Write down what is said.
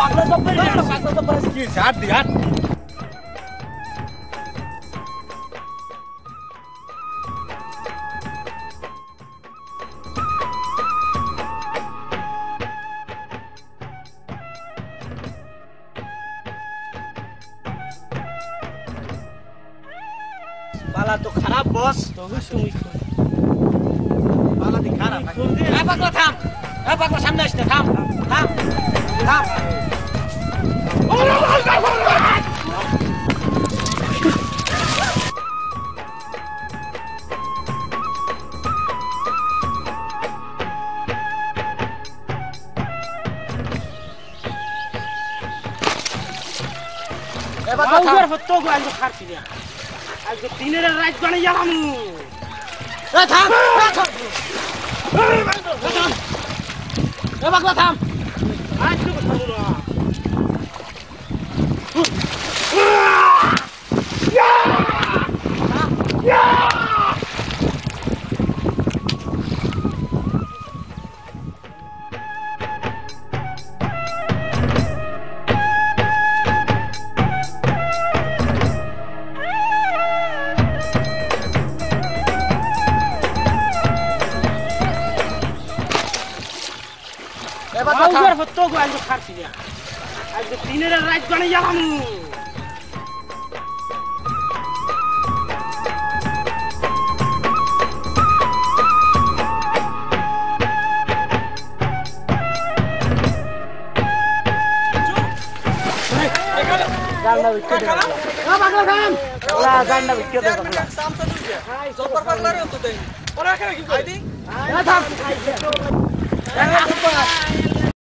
পাগলা তো পারিস কি হাট দি হাট বালা তো খারাপ, বস। তবে তুমি বালা দি খারাপ। এ পাগলা থাম এ পাগলা সামনে আসতে, থাম থাম থাম। আউজার হতো গো আজ খারছি না আজ দিনের রাত বানে গেলাম এ থাম এ থাম এ থাম এ পাগলা থাম আজ তো খাবো না এ পাগলা থাম আউজার হতো গো আজ খারছি না আজ দিনের রাত বানে গেলাম জানলা বিক্রি দে এ পাগলা থাম ওরা জানলা বিক্রি দে বাবা সুপার পাগলা রে তো দেই ওরা এখানে কি কই এ থাম এ থাম